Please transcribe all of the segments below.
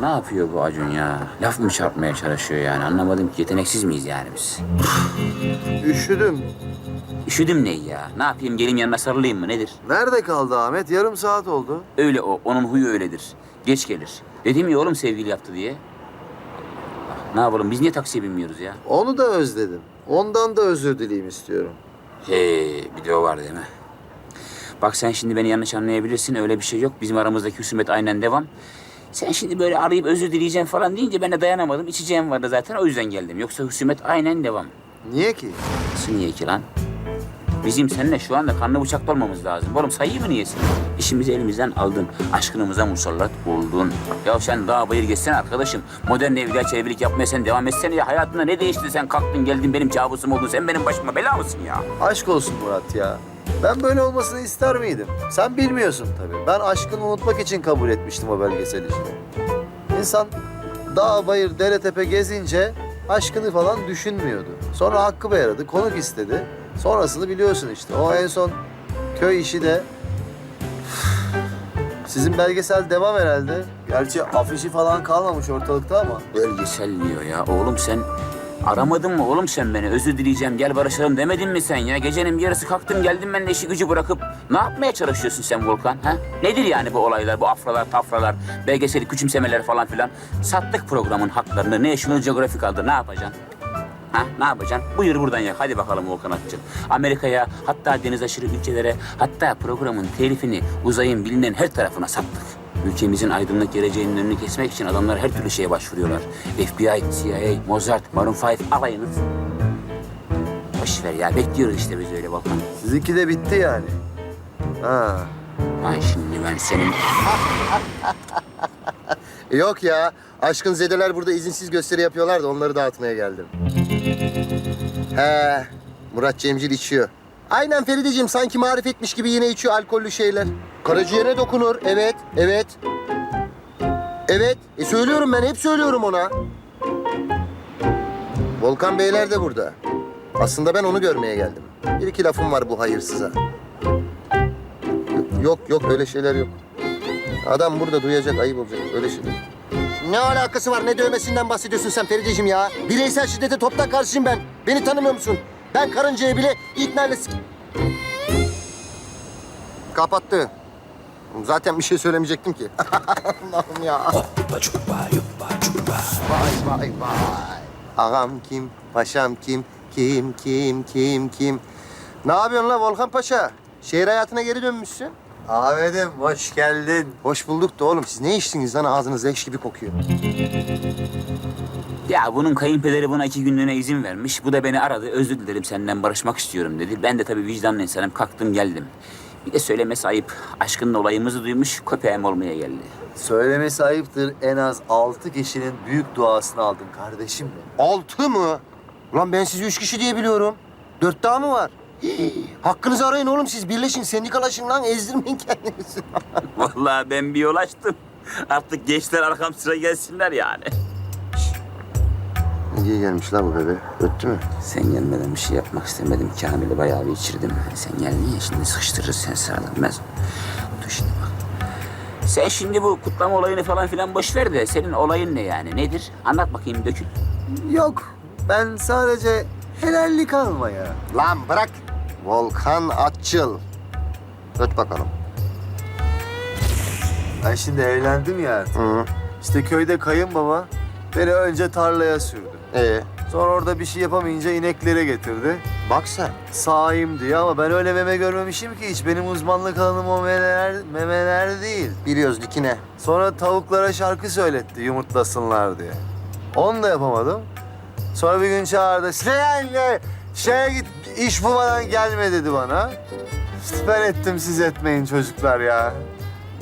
Ne yapıyor bu Acun ya? Laf mı çarpmaya çalışıyor yani? Anlamadım ki yeteneksiz miyiz yani biz? Üşüdüm. Üşüdüm ne ya? Ne yapayım geleyim yanına sarılayım mı nedir? Nerede kaldı Ahmet? Yarım saat oldu. Öyle o. Onun huyu öyledir. Geç gelir. Dedim ya oğlum sevgili yaptı diye. Ne yapalım biz niye taksiye binmiyoruz ya? Onu da özledim. Ondan da özür dileyim istiyorum. He, bir de o var değil mi? Bak sen şimdi beni yanlış anlayabilirsin. Öyle bir şey yok. Bizim aramızdaki husumet aynen devam. Sen şimdi böyle arayıp özür dileyeceğim falan deyince ben de dayanamadım. İçeceğim vardı zaten o yüzden geldim. Yoksa husumet aynen devam. Niye ki? Nasıl niye ki lan? Bizim seninle şu anda kanlı bıçaklı olmamız lazım. Oğlum sayıyı mı niyesin? İşimizi elimizden aldın. Aşkınımıza musallat oldun. Ya sen daha bayır geçsene arkadaşım. Modern evliya çevirilik yapmaya sen devam etsene ya. Hayatında ne değişti sen kalktın geldin benim kabusum oldun. Sen benim başıma bela mısın ya? Aşk olsun Murat ya. Ben böyle olmasını ister miydim? Sen bilmiyorsun tabii. Ben aşkını unutmak için kabul etmiştim o belgesel işini. İnsan dağ, bayır, dere, tepe gezince aşkını falan düşünmüyordu. Sonra hakkı bey konuk istedi. Sonrasını biliyorsun işte. O en son köy işi de... Sizin belgesel devam herhalde. Gerçi afişi falan kalmamış ortalıkta ama. Belgesel diyor ya. Oğlum sen aramadın mı oğlum sen beni? Özür dileyeceğim gel barışalım demedin mi sen ya? Gecenin yarısı kalktım geldim ben de işi gücü bırakıp ne yapmaya çalışıyorsun sen Volkan? Ha? Nedir yani bu olaylar, bu afralar, tafralar, belgeseli küçümsemeler falan filan? Sattık programın haklarını. National Geographic aldı. Ne yapacaksın? Ha, ne yapacaksın? Buyur buradan yak. Hadi bakalım Volkan Akçıl. Amerika'ya, hatta deniz aşırı ülkelere, hatta programın telifini uzayın bilinen her tarafına sattık. Ülkemizin aydınlık geleceğinin önünü kesmek için adamlar her türlü şeye başvuruyorlar. FBI, CIA, Mozart, Maroon 5 alayınız. Boş ver ya. Bekliyoruz işte biz öyle Volkan. Sizinki de bitti yani. Ha. Ay şimdi ben senin... Yok ya. Aşkın zedeler burada izinsiz gösteri yapıyorlar da onları dağıtmaya geldim. He. Murat Cemcil içiyor. Aynen Ferideciğim sanki marifetmiş gibi yine içiyor alkollü şeyler. Karaciğere dokunur. Evet, evet. Evet. E söylüyorum ben hep söylüyorum ona. Volkan Beyler de burada. Aslında ben onu görmeye geldim. Bir iki lafım var bu hayırsıza. Yok yok öyle şeyler yok. Adam burada duyacak, ayıp olacak. Öyle şey değil. Ne alakası var? Ne dövmesinden bahsediyorsun sen Ferideciğim ya? Bireysel şiddete toptan karşıyım ben. Beni tanımıyor musun? Ben karıncaya bile ikna ile... Kapattı. Zaten bir şey söylemeyecektim ki. Allah'ım ya. Vay vay vay. Ağam kim, paşam kim, kim, kim, kim, kim. Ne yapıyorsun la Volkan Paşa? Şehir hayatına geri dönmüşsün. Ahmet'im hoş geldin. Hoş bulduk da oğlum siz ne içtiniz lan ağzınız leş gibi kokuyor. Ya bunun kayınpederi buna iki günlüğüne izin vermiş. Bu da beni aradı. Özür dilerim senden barışmak istiyorum dedi. Ben de tabii vicdanlı insanım. Kalktım geldim. Bir de söylemesi ayıp. Aşkının olayımızı duymuş. Köpeğim olmaya geldi. Söylemesi ayıptır. En az altı kişinin büyük duasını aldın kardeşim benim. Altı mı? Ulan ben sizi üç kişi diye biliyorum. Dört daha mı var? Hii, Hakkınızı arayın oğlum siz. Birleşin, sendikalaşın lan. Ezdirmeyin kendinizi. Vallahi ben bir yol açtım. Artık gençler arkam sıra gelsinler yani. Niye gelmiş la bu bebe? Öttü mü? Sen gelmeden bir şey yapmak istemedim. Kamil'i bayağı bir içirdim. Sen geldin ya şimdi sıkıştırırız sen sağlam. Ben... Dur şimdi bak. Sen şimdi bu kutlama olayını falan filan boş ver de senin olayın ne yani? Nedir? Anlat bakayım dökül. Yok. Ben sadece helallik almaya. Lan bırak. Volkan Atçıl. Öt bakalım. Ben şimdi evlendim ya artık. Hı. İşte köyde kayınbaba beni önce tarlaya sürdü. Ee, Sonra orada bir şey yapamayınca ineklere getirdi. bak sen. Sağayım diye ama ben öyle meme görmemişim ki hiç. Benim uzmanlık alanım o memeler, memeler değil. Biliyoruz dikine. Sonra tavuklara şarkı söyletti yumurtlasınlar diye. Onu da yapamadım. Sonra bir gün çağırdı. Seyhan'le şeye git iş bulmadan gelme dedi bana. Ben ettim siz etmeyin çocuklar ya.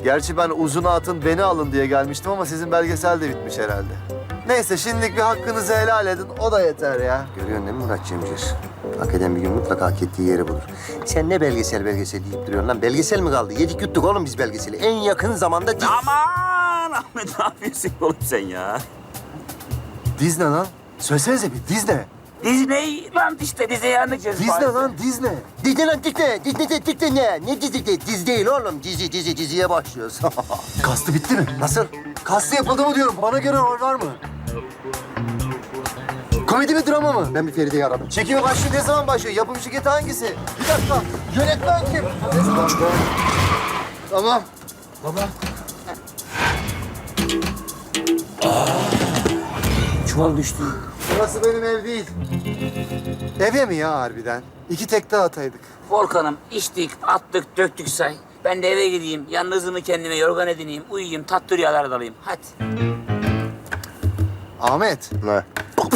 Gerçi ben uzun atın beni alın diye gelmiştim ama sizin belgesel de bitmiş herhalde. Neyse şimdilik bir hakkınızı helal edin o da yeter ya. Görüyorsun değil mi Murat Cemcir? Hak eden bir gün mutlaka hak ettiği yeri bulur. Sen ne belgesel belgesel deyip duruyorsun lan? Belgesel mi kaldı? Yedik yuttuk oğlum biz belgeseli. En yakın zamanda... di- Aman Ahmet ne yapıyorsun oğlum sen ya? Diz ne lan? Söylesenize bir diz ne? Disneyland işte Disneyland'ı Disney Paris'te. lan Disney. Disney lan Disney. Disney de Disney ne? Ne dizi de? Dizi değil oğlum. Dizi dizi diziye başlıyoruz. Kastı bitti mi? Nasıl? Kastı yapıldı mı diyorum. Bana göre rol var mı? Komedi mi drama mı? Ben bir Feride'yi aradım. Çekimi başlıyor. Ne zaman başlıyor? Yapım şirketi hangisi? Bir dakika. Yönetmen kim? Tamam. Çuval düştü. Burası benim ev değil. Eve mi ya harbiden? İki tekte ataydık. Volkan'ım içtik, attık, döktük say. Ben de eve gideyim, yalnızlığımı kendime yorgan edineyim, uyuyayım, tatlı rüyalar dalayım. Hadi. Ahmet. Ne?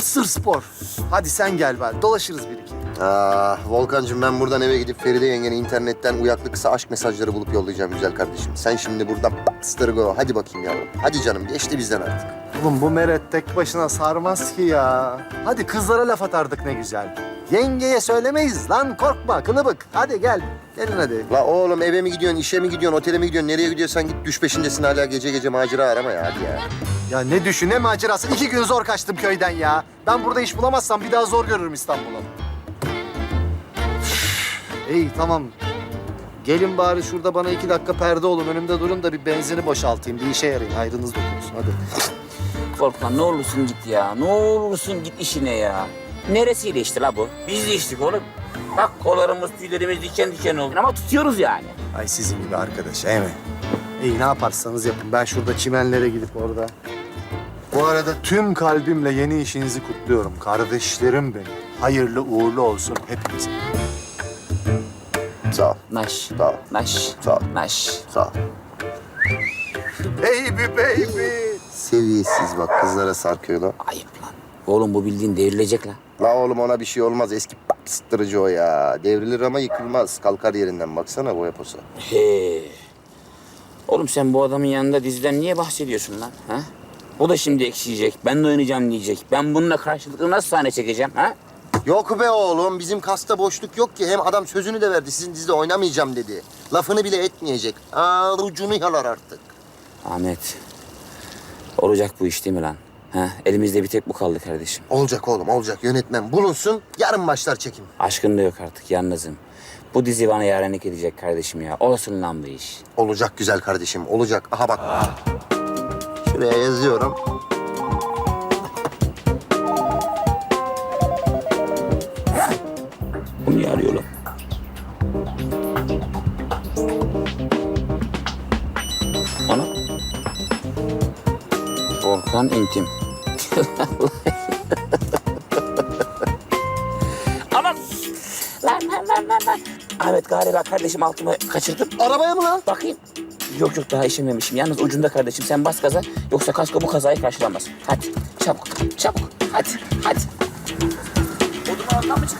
Sır spor. Hadi sen gel bari. Dolaşırız bir iki. Ah Volkan'cığım ben buradan eve gidip Feride yengene internetten uyaklı kısa aşk mesajları bulup yollayacağım güzel kardeşim. Sen şimdi buradan stırgo. Hadi bakayım yavrum. Hadi canım geçti bizden artık. Oğlum bu meret tek başına sarmaz ki ya. Hadi kızlara laf atardık ne güzel. Yengeye söylemeyiz lan korkma kılıbık. Hadi gel. Gelin hadi. La oğlum eve mi gidiyorsun, işe mi gidiyorsun, otele mi gidiyorsun, nereye gidiyorsan git düş peşindesin hala gece gece macera arama ya hadi ya. Ya ne düşün ne macerası. İki gün zor kaçtım köyden ya. Ben burada iş bulamazsam bir daha zor görürüm İstanbul'u. İyi tamam. Gelin bari şurada bana iki dakika perde olun. Önümde durun da bir benzini boşaltayım. Bir işe yarayın. Hayrınız dokunsun. Hadi. Volkan ne olursun git ya. Ne olursun git işine ya. Neresiyle içti la bu? Biz de içtik oğlum. Bak kollarımız, tüylerimiz diken diken oldu ama tutuyoruz yani. Ay sizin gibi arkadaş, değil mi? İyi ne yaparsanız yapın. Ben şurada çimenlere gidip orada. Bu arada tüm kalbimle yeni işinizi kutluyorum. Kardeşlerim benim. Hayırlı uğurlu olsun hepinize. Sağ ol, Naş, Sağ ol. naş, Sağ ol. naş. sağ ol. Baby baby. Seviyesiz bak kızlara sarkıyor lan. Ayıp lan. Oğlum bu bildiğin devrilecek lan. La oğlum ona bir şey olmaz eski bastırıcı o ya. Devrilir ama yıkılmaz. Kalkar yerinden baksana boya posa. He. Oğlum sen bu adamın yanında diziden niye bahsediyorsun lan? Ha? O da şimdi ekşiyecek. Ben de oynayacağım diyecek. Ben bununla karşılıklı nasıl sahne çekeceğim ha? Yok be oğlum bizim kasta boşluk yok ki. Hem adam sözünü de verdi sizin dizide oynamayacağım dedi. Lafını bile etmeyecek. Aa, ucunu yalar artık. Ahmet. Olacak bu iş değil mi lan? Ha? Elimizde bir tek bu kaldı kardeşim. Olacak oğlum olacak yönetmen bulunsun. Yarın başlar çekim. Aşkın da yok artık yalnızım. Bu dizi bana yarenlik edecek kardeşim ya. Olsun lan bu iş. Olacak güzel kardeşim olacak. Aha bak. Şuraya yazıyorum. Volkan intim. Aman! Lan lan lan lan lan. Ahmet galiba kardeşim altımı kaçırdım. Arabaya mı lan? Bakayım. Yok yok daha işememişim. Yalnız ucunda kardeşim sen bas gaza. Yoksa kasko bu kazayı karşılamaz. Hadi çabuk çabuk. Hadi hadi. Odun altından mı çıkıyor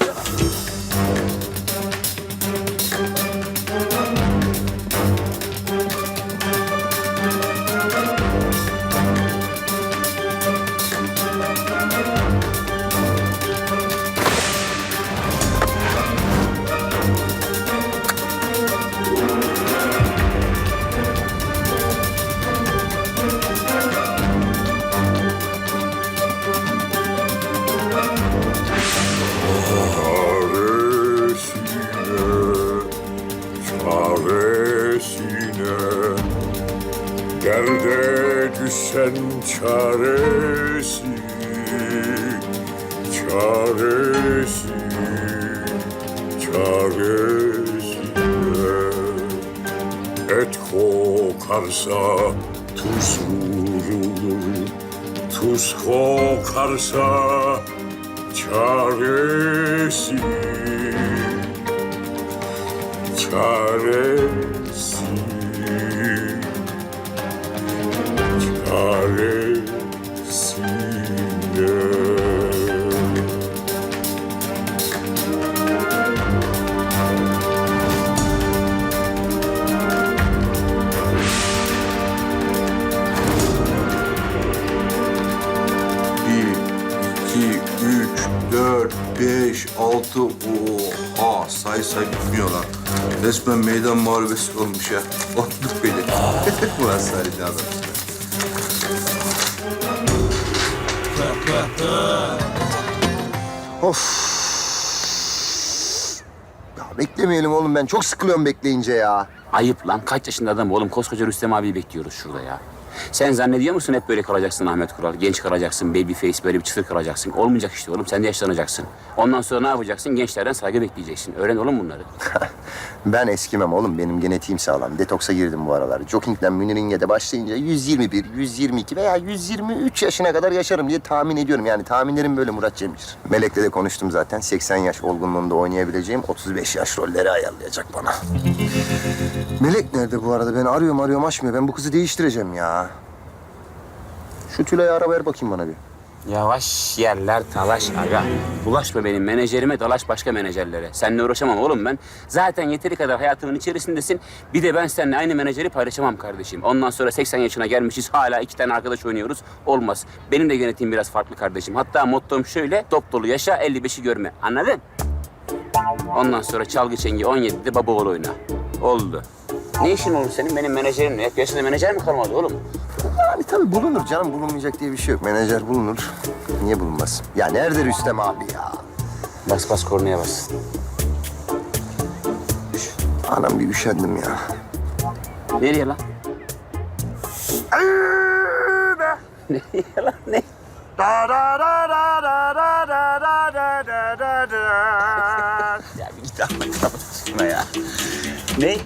Çaresi, çaresine Et kokarsa tuz vurulur Tuz kokarsa çaresi. Çaresi. Çaresine 76. Oha say say bilmiyorlar. Resmen meydan muharebesi olmuş ya. Olduk beni. Murat Salih'li adam işte. Of. Ya beklemeyelim oğlum ben çok sıkılıyorum bekleyince ya. Ayıp lan. Kaç yaşında adam oğlum. Koskoca Rüstem abi bekliyoruz şurada ya. Sen zannediyor musun hep böyle kalacaksın Ahmet Kural? Genç kalacaksın, baby face, böyle bir çıtır kalacaksın. Olmayacak işte oğlum. Sen de yaşlanacaksın. Ondan sonra ne yapacaksın? Gençlerden saygı bekleyeceksin. Öğren oğlum bunları. Ben eskimem oğlum. Benim genetiğim sağlam. Detoksa girdim bu aralar. Jogging'den Münir'inge de başlayınca 121, 122 veya 123 yaşına kadar yaşarım diye tahmin ediyorum. Yani tahminlerim böyle Murat Cemcir. Melek'le de konuştum zaten. 80 yaş olgunluğunda oynayabileceğim 35 yaş rolleri ayarlayacak bana. Melek nerede bu arada? Ben arıyorum arıyorum açmıyor. Ben bu kızı değiştireceğim ya. Şu Tülay'ı ara ver bakayım bana bir. Yavaş yerler talaş aga. Bulaşma benim menajerime dalaş başka menajerlere. Seninle uğraşamam oğlum ben. Zaten yeteri kadar hayatımın içerisindesin. Bir de ben seninle aynı menajeri paylaşamam kardeşim. Ondan sonra 80 yaşına gelmişiz hala iki tane arkadaş oynuyoruz. Olmaz. Benim de yönetim biraz farklı kardeşim. Hatta mottom şöyle dop dolu yaşa 55'i görme. Anladın? Ondan sonra çalgı çengi 17'de baba oğlu oyna. Oldu. Ne işin olur senin benim menajerimle? ya? Piyasada menajer mi kalmadı oğlum? Yani tabii bulunur canım. Bulunmayacak diye bir şey yok. Menajer bulunur. Niye bulunmaz? Ya nerede Rüstem abi ya? Bas bas kornaya bas. Anam bir üşendim ya. Nereye lan? Nereye lan ne? Ya bir git aşkına ya. Ne?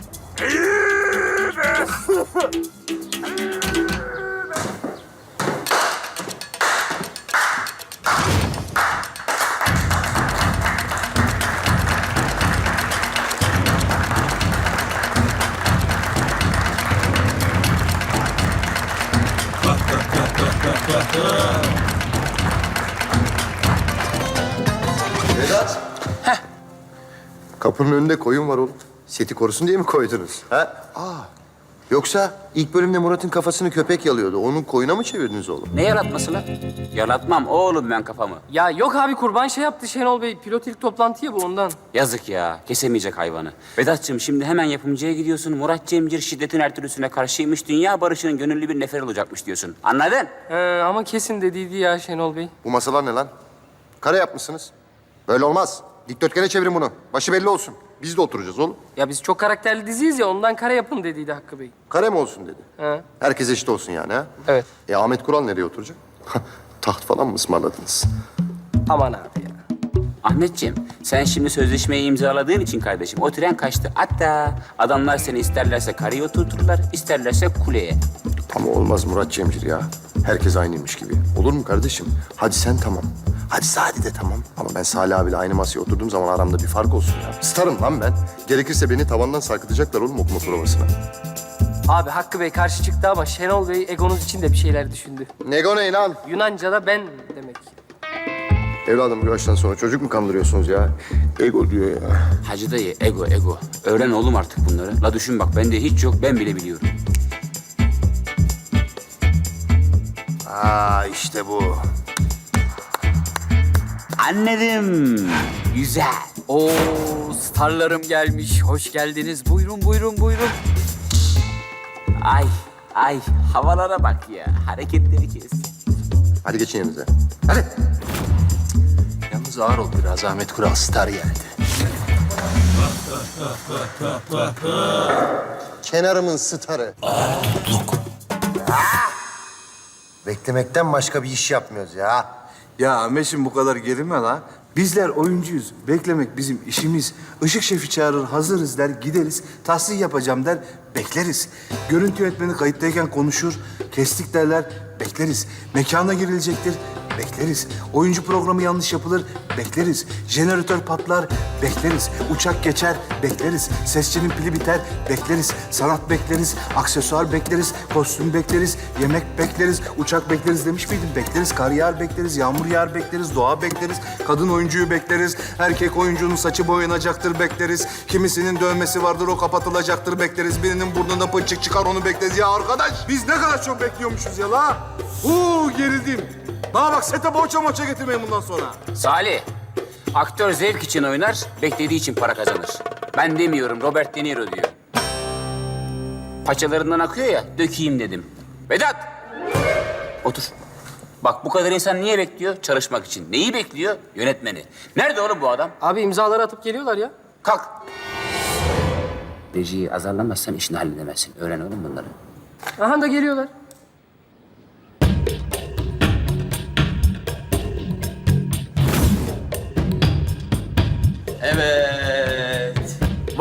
Kapının önünde koyun var oğlum. Seti korusun diye mi koydunuz? Ha? Aa. Yoksa ilk bölümde Murat'ın kafasını köpek yalıyordu. Onu koyuna mı çevirdiniz oğlum? Ne yaratması lan? Yaratmam oğlum ben kafamı. Ya yok abi kurban şey yaptı Şenol Bey. Pilot ilk toplantı ya bu ondan. Yazık ya. Kesemeyecek hayvanı. Vedat'cığım şimdi hemen yapımcıya gidiyorsun. Murat Cemcir şiddetin her türlüsüne karşıymış. Dünya barışının gönüllü bir nefer olacakmış diyorsun. Anladın? Ee, ama kesin dediydi ya Şenol Bey. Bu masalar ne lan? Kare yapmışsınız. Böyle olmaz. Dikdörtgene çevirin bunu. Başı belli olsun. Biz de oturacağız oğlum. Ya biz çok karakterli diziyiz ya ondan kare yapın dediydi Hakkı Bey. Kare mi olsun dedi. He. Herkes eşit olsun yani ha? Evet. E Ahmet Kural nereye oturacak? Taht falan mı ısmarladınız? Aman abi ya. Ahmetciğim, sen şimdi sözleşmeyi imzaladığın için kardeşim o tren kaçtı. Hatta adamlar seni isterlerse kareye oturturlar, isterlerse kuleye. Ama olmaz Murat Cemcir ya. Herkes aynıymış gibi. Olur mu kardeşim? Hadi sen tamam. Hadi Sadi de tamam. Ama ben Salih abiyle aynı masaya oturduğum zaman aramda bir fark olsun ya. Starım lan ben. Gerekirse beni tavandan sarkıtacaklar oğlum okuma provasına. Abi Hakkı Bey karşı çıktı ama Şenol Bey egonuz için de bir şeyler düşündü. Nego ne lan? Yunanca'da ben demek. Evladım bu yaştan sonra çocuk mu kandırıyorsunuz ya? Ego diyor ya. Hacı dayı, ego, ego. Öğren oğlum artık bunları. La düşün bak, bende hiç yok, ben bile biliyorum. Aa işte bu. Anladım. Güzel. Oo, starlarım gelmiş. Hoş geldiniz. Buyurun, buyurun, buyurun. Ay, ay, havalara bak ya. Hareketleri kes. Hadi geçin yerinize. Yalnız ağır ol biraz. Ahmet Kural star geldi. Kenarımın starı. Beklemekten başka bir iş yapmıyoruz ya. Ya Ahmetciğim bu kadar gerilme la. Bizler oyuncuyuz. Beklemek bizim işimiz. Işık şefi çağırır, hazırız der, gideriz. Tahsil yapacağım der, bekleriz. Görüntü yönetmeni kayıttayken konuşur, kestik derler, bekleriz. Mekana girilecektir, bekleriz. Oyuncu programı yanlış yapılır, bekleriz. Jeneratör patlar, bekleriz. Uçak geçer, bekleriz. Sesçinin pili biter, bekleriz. Sanat bekleriz, aksesuar bekleriz, kostüm bekleriz, yemek bekleriz, uçak bekleriz demiş miydim? Bekleriz, kar yağar bekleriz, yağmur yağar bekleriz, doğa bekleriz, kadın oyuncuyu bekleriz, erkek oyuncunun saçı boyanacaktır bekleriz, kimisinin dövmesi vardır o kapatılacaktır bekleriz, birinin burnunda pıçık çıkar onu bekleriz. Ya arkadaş biz ne kadar çok bekliyormuşuz ya la. Huu gerildim. Bana bak sete boğaça moça getirmeyin bundan sonra. Salih, aktör zevk için oynar, beklediği için para kazanır. Ben demiyorum, Robert De Niro diyor. Paçalarından akıyor ya, dökeyim dedim. Vedat! Otur. Bak bu kadar insan niye bekliyor? Çalışmak için. Neyi bekliyor? Yönetmeni. Nerede oğlum bu adam? Abi imzaları atıp geliyorlar ya. Kalk. Rejiyi azarlamazsan işini halledemezsin. Öğren oğlum bunları. Aha da geliyorlar.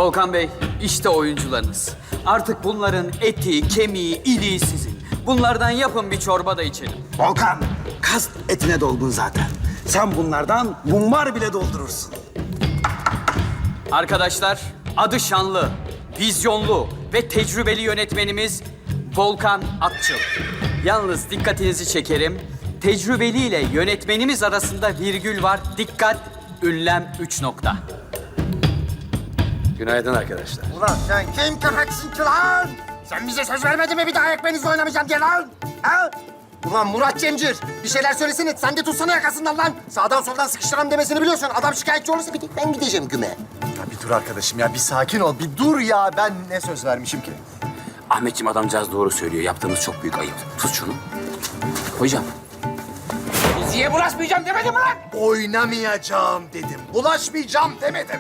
Volkan Bey, işte oyuncularınız. Artık bunların eti, kemiği, iliği sizin. Bunlardan yapın bir çorba da içelim. Volkan, kas etine dolgun zaten. Sen bunlardan mumbar bile doldurursun. Arkadaşlar, adı şanlı, vizyonlu ve tecrübeli yönetmenimiz Volkan Atçıl. Yalnız dikkatinizi çekerim. Tecrübeli ile yönetmenimiz arasında virgül var. Dikkat, ünlem 3 nokta. Günaydın arkadaşlar. Ulan sen kim köpeksin ki lan? Sen bize söz vermedin mi bir daha ekmeğinizle oynamayacağım diye lan? Ha? Ulan Murat Cemcir, bir şeyler söylesene. Sen de tutsana yakasından lan. Sağdan soldan sıkıştıran demesini biliyorsun. Adam şikayetçi olursa bir tek ben gideceğim güme. Ya bir dur arkadaşım ya bir sakin ol. Bir dur ya ben ne söz vermişim ki? Ahmetciğim adamcağız doğru söylüyor. Yaptığınız çok büyük ayıp. Tut şunu. Hocam. Diziye bulaşmayacağım demedim mi lan? Oynamayacağım dedim. Bulaşmayacağım demedim.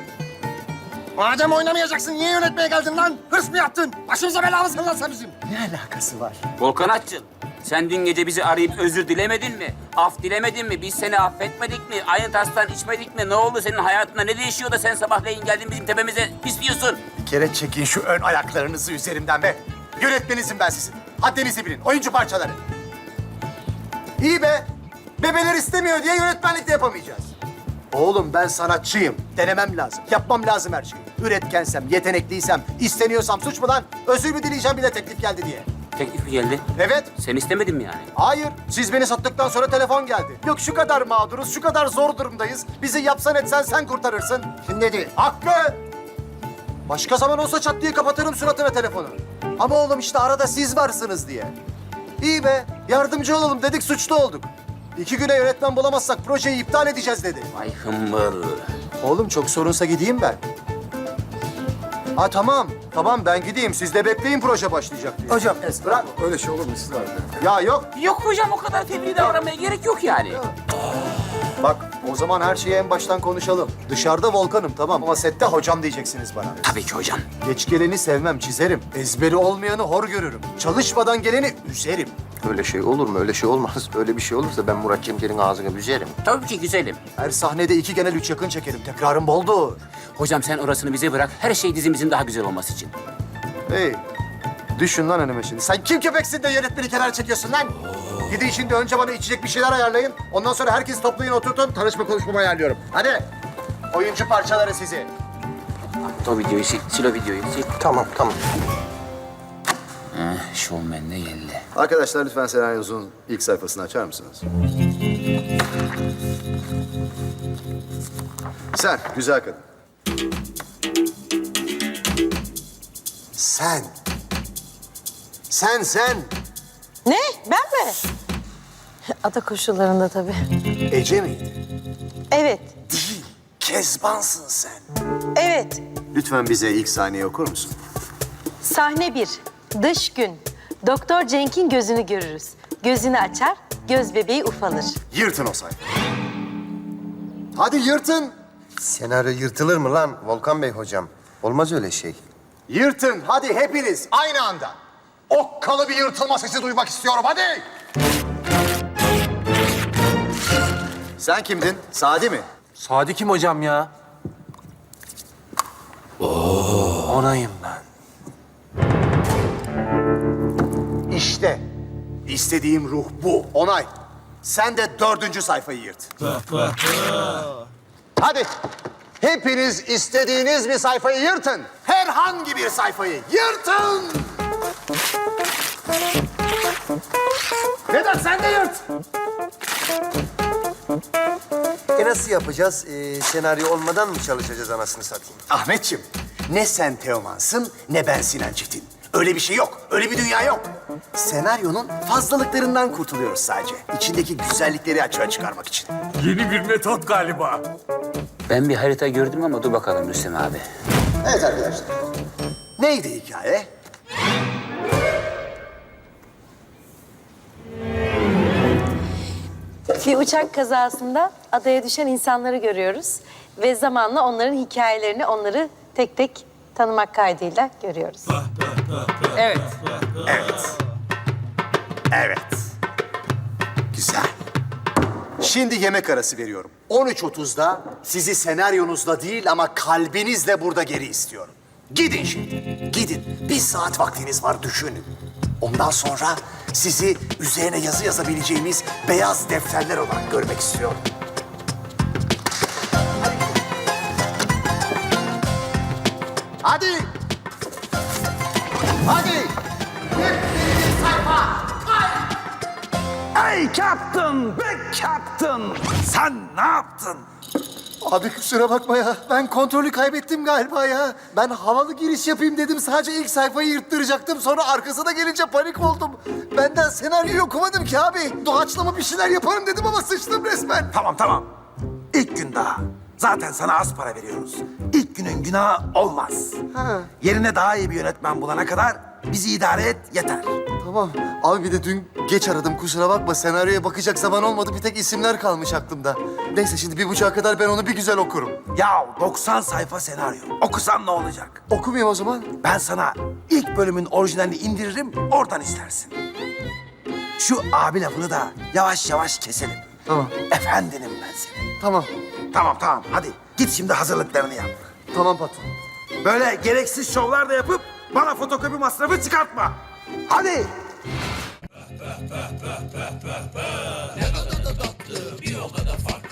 Madem oynamayacaksın niye yönetmeye geldin lan? Hırs mı yaptın? Başımıza bela mısın lan sen bizim? Ne alakası var? Volkan Atçıl. Sen dün gece bizi arayıp özür dilemedin mi? Af dilemedin mi? Biz seni affetmedik mi? Aynı tastan içmedik mi? Ne oldu senin hayatında? Ne değişiyor da sen sabahleyin geldin bizim tepemize pisliyorsun? Bir kere çekin şu ön ayaklarınızı üzerimden be. Yönetmenizim ben sizin. Haddinizi bilin. Oyuncu parçaları. İyi be. Bebeler istemiyor diye yönetmenlik de yapamayacağız. Oğlum ben sanatçıyım. Denemem lazım. Yapmam lazım her şeyi. Üretkensem, yetenekliysem, isteniyorsam suç mu lan? Özür mü dileyeceğim bir de teklif geldi diye. Teklif mi geldi? Evet. Sen istemedin mi yani? Hayır. Siz beni sattıktan sonra telefon geldi. Yok şu kadar mağduruz, şu kadar zor durumdayız. Bizi yapsan etsen sen kurtarırsın. Kim dedi? Hakkı. Başka zaman olsa çat diye kapatırım suratına telefonu. Ama oğlum işte arada siz varsınız diye. İyi be. Yardımcı olalım dedik suçlu olduk. İki güne yönetmen bulamazsak projeyi iptal edeceğiz dedi. Ay hımbıl. Oğlum çok sorunsa gideyim ben. Ha tamam. Tamam ben gideyim. Siz de bekleyin proje başlayacak diye. Hocam bırak. Öyle şey olur mu siz Ya yok. Yok hocam o kadar fevri davranmaya gerek yok yani. Bak o zaman her şeyi en baştan konuşalım. Dışarıda volkanım tamam ama sette hocam diyeceksiniz bana. Tabii ki hocam. Geç geleni sevmem, çizerim. Ezberi olmayanı hor görürüm. Çalışmadan geleni üzerim. Öyle şey olur mu? Öyle şey olmaz. Öyle bir şey olursa ben Murat Cemcir'in ağzını büzerim. Tabii ki güzelim. Her sahnede iki genel üç yakın çekerim. Tekrarım boldur. Hocam sen orasını bize bırak. Her şey dizimizin daha güzel olması için. Hey, düşün lan önüme şimdi. Sen kim köpeksin de yönetmeni kenara çekiyorsun lan? Gidin şimdi önce bana içecek bir şeyler ayarlayın. Ondan sonra herkes toplayın oturtun. Tanışma konuşmamı ayarlıyorum. Hadi. Oyuncu parçaları sizi. O videoyu sil, sil o videoyu sil. Tamam, tamam. Heh, şovmen de geldi. Arkadaşlar lütfen senaryonuzun ilk sayfasını açar mısınız? Sen, güzel kadın. Sen. Sen, sen. Ne? Ben mi? Ada koşullarında tabii. Ece miydi? Evet, Değil. Kezbansın sen. evet. Lütfen bize ilk sahneyi okur musun? Sahne bir. Dış gün. Doktor Cenk'in gözünü görürüz. Gözünü açar, göz bebeği ufalır. Yırtın o sayfayı. Hadi yırtın. Senaryo yırtılır mı lan Volkan Bey hocam? Olmaz öyle şey. Yırtın. Hadi hepiniz aynı anda. Okkalı bir yırtılma sesi duymak istiyorum. Hadi. Sen kimdin? Sadi mi? Sadi kim hocam ya? Onayım ben. İşte istediğim ruh bu. Onay. Sen de dördüncü sayfayı yırt. Hadi. Hepiniz istediğiniz bir sayfayı yırtın. Herhangi bir sayfayı yırtın. Vedat sen de yırt. E nasıl yapacağız? Ee, senaryo olmadan mı çalışacağız anasını satayım? Ahmetçim, ne sen Teoman'sın ne ben Sinan Çetin. Öyle bir şey yok, öyle bir dünya yok. Senaryonun fazlalıklarından kurtuluyoruz sadece. İçindeki güzellikleri açığa çıkarmak için. Yeni bir metot galiba. Ben bir harita gördüm ama dur bakalım Rüstem abi. Evet arkadaşlar. Neydi hikaye? Bir uçak kazasında adaya düşen insanları görüyoruz. Ve zamanla onların hikayelerini, onları tek tek tanımak kaydıyla görüyoruz. Evet. Evet. Güzel. Şimdi yemek arası veriyorum. 13.30'da sizi senaryonuzla değil ama kalbinizle burada geri istiyorum. Gidin şimdi. Gidin. Bir saat vaktiniz var düşünün. Ondan sonra sizi üzerine yazı yazabileceğimiz beyaz defterler olarak görmek istiyorum. Hadi. Hadi. Ey kaptan, be kaptan! Sen ne yaptın? Abi kusura bakma ya. Ben kontrolü kaybettim galiba ya. Ben havalı giriş yapayım dedim. Sadece ilk sayfayı yırttıracaktım. Sonra arkasına gelince panik oldum. Benden senaryoyu okumadım ki abi. Doğaçlama bir şeyler yaparım dedim ama sıçtım resmen. Tamam tamam. İlk gün daha. Zaten sana az para veriyoruz. İlk günün günahı olmaz. Yerine daha iyi bir yönetmen bulana kadar bizi idare et yeter. Tamam. Abi bir de dün geç aradım kusura bakma. Senaryoya bakacak zaman olmadı. Bir tek isimler kalmış aklımda. Neyse şimdi bir buçuğa kadar ben onu bir güzel okurum. Ya 90 sayfa senaryo. Okusan ne olacak? Okumayayım o zaman. Ben sana ilk bölümün orijinalini indiririm, oradan istersin. Şu abi lafını da yavaş yavaş keselim. Tamam. Efendinim ben senin. Tamam. Tamam tamam hadi git şimdi hazırlıklarını yap. Tamam patron. Böyle gereksiz şovlar da yapıp bana fotokopi masrafı çıkartma. Hadi. Ne kadar da tatlı bir o kadar farklı.